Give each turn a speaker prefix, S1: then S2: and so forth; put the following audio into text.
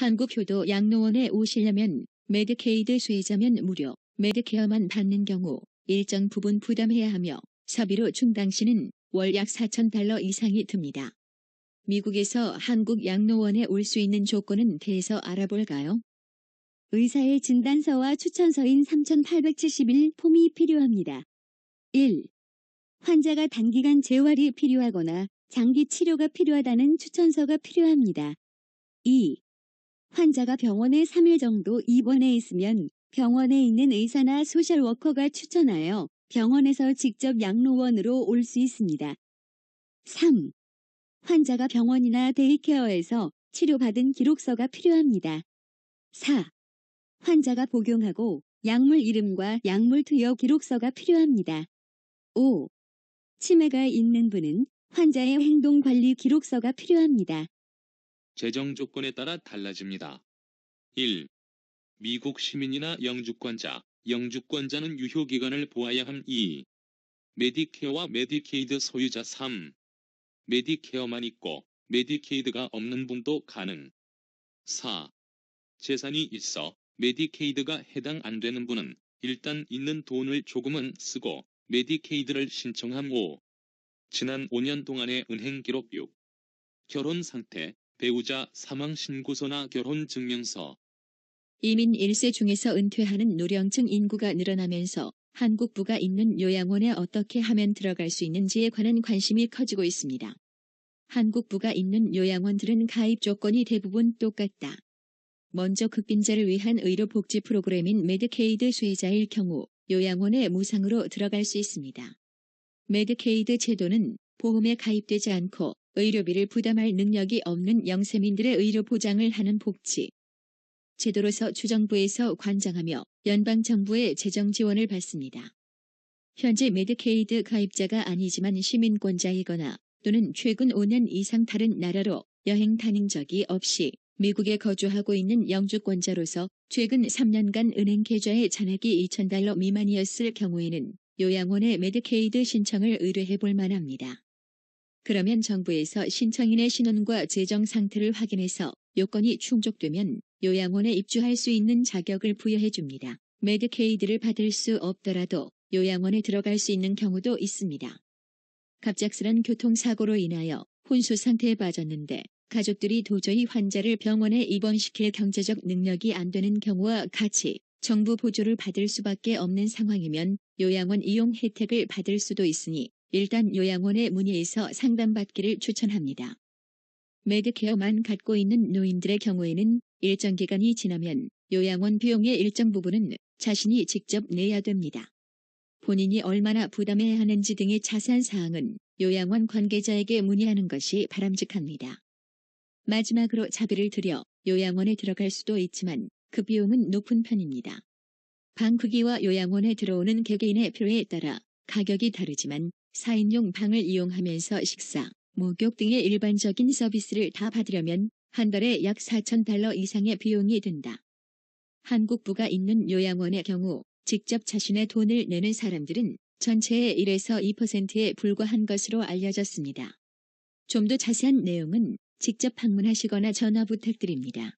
S1: 한국 효도 양로원에 오시려면 메드케이드 수혜자면 무료, 메드케어만 받는 경우 일정 부분 부담해야 하며 사비로 충당시는 월 약 4,000달러 이상이 듭니다. 미국에서 한국 양로원에 올 수 있는 조건은 대해서 알아볼까요?
S2: 의사의 진단서와 추천서인 3871 폼이 필요합니다. 1. 환자가 단기간 재활이 필요하거나 장기 치료가 필요하다는 추천서가 필요합니다. 2. 환자가 병원에 3일 정도 입원해 있으면 병원에 있는 의사나 소셜워커가 추천하여 병원에서 직접 양로원으로 올 수 있습니다. 3. 환자가 병원이나 데이케어에서 치료받은 기록서가 필요합니다. 4. 환자가 복용하고 약물 이름과 약물 투여 기록서가 필요합니다. 5. 치매가 있는 분은 환자의 행동관리 기록서가 필요합니다.
S3: 재정 조건에 따라 달라집니다. 1. 미국 시민이나 영주권자, 영주권자는 유효기간을 보아야 함 2. 메디케어와 메디케이드 소유자 3. 메디케어만 있고 메디케이드가 없는 분도 가능. 4. 재산이 있어 메디케이드가 해당 안 되는 분은 일단 있는 돈을 조금은 쓰고 메디케이드를 신청함 5. 지난 5년 동안의 은행 기록 6. 결혼 상태, 배우자 사망 신고서나 결혼 증명서.
S1: 이민 1세 중에서 은퇴하는 노령층 인구가 늘어나면서 한국부가 있는 요양원에 어떻게 하면 들어갈 수 있는지에 관한 관심이 커지고 있습니다. 한국부가 있는 요양원들은 가입 조건이 대부분 똑같다. 먼저 극빈자를 위한 의료복지 프로그램인 메드케이드 수혜자일 경우 요양원에 무상으로 들어갈 수 있습니다. 메드케이드 제도는 보험에 가입되지 않고 의료비를 부담할 능력이 없는 영세민들의 의료 보장을 하는 복지. 제도로서 주정부에서 관장하며 연방정부의 재정 지원을 받습니다. 현재 메드케이드 가입자가 아니지만 시민권자이거나 또는 최근 5년 이상 다른 나라로 여행 다닌 적이 없이 미국에 거주하고 있는 영주권자로서 최근 3년간 은행 계좌의 잔액이 2,000달러 미만이었을 경우에는 요양원의 메드케이드 신청을 의뢰해 볼 만합니다. 그러면 정부에서 신청인의 신원과 재정 상태를 확인해서 요건이 충족되면 요양원에 입주할 수 있는 자격을 부여해 줍니다. 메드케이드를 받을 수 없더라도 요양원에 들어갈 수 있는 경우도 있습니다. 갑작스런 교통사고로 인하여 혼수 상태에 빠졌는데 가족들이 도저히 환자를 병원에 입원시킬 경제적 능력이 안 되는 경우와 같이 정부 보조를 받을 수밖에 없는 상황이면 요양원 이용 혜택을 받을 수도 있으니 일단 요양원에 문의해서 상담받기를 추천합니다. 메드케어만 갖고 있는 노인들의 경우에는 일정 기간이 지나면 요양원 비용의 일정 부분은 자신이 직접 내야 됩니다. 본인이 얼마나 부담해야 하는지 등의 자세한 사항은 요양원 관계자에게 문의하는 것이 바람직합니다. 마지막으로 자비를 들여 요양원에 들어갈 수도 있지만 그 비용은 높은 편입니다. 방 크기와 요양원에 들어오는 개개인의 필요에 따라 가격이 다르지만 4인용 방을 이용하면서 식사, 목욕 등의 일반적인 서비스를 다 받으려면 한 달에 약 4,000달러 이상의 비용이 든다. 한국부가 있는 요양원의 경우 직접 자신의 돈을 내는 사람들은 전체의 1에서 2%에 불과한 것으로 알려졌습니다. 좀 더 자세한 내용은 직접 방문하시거나 전화 부탁드립니다.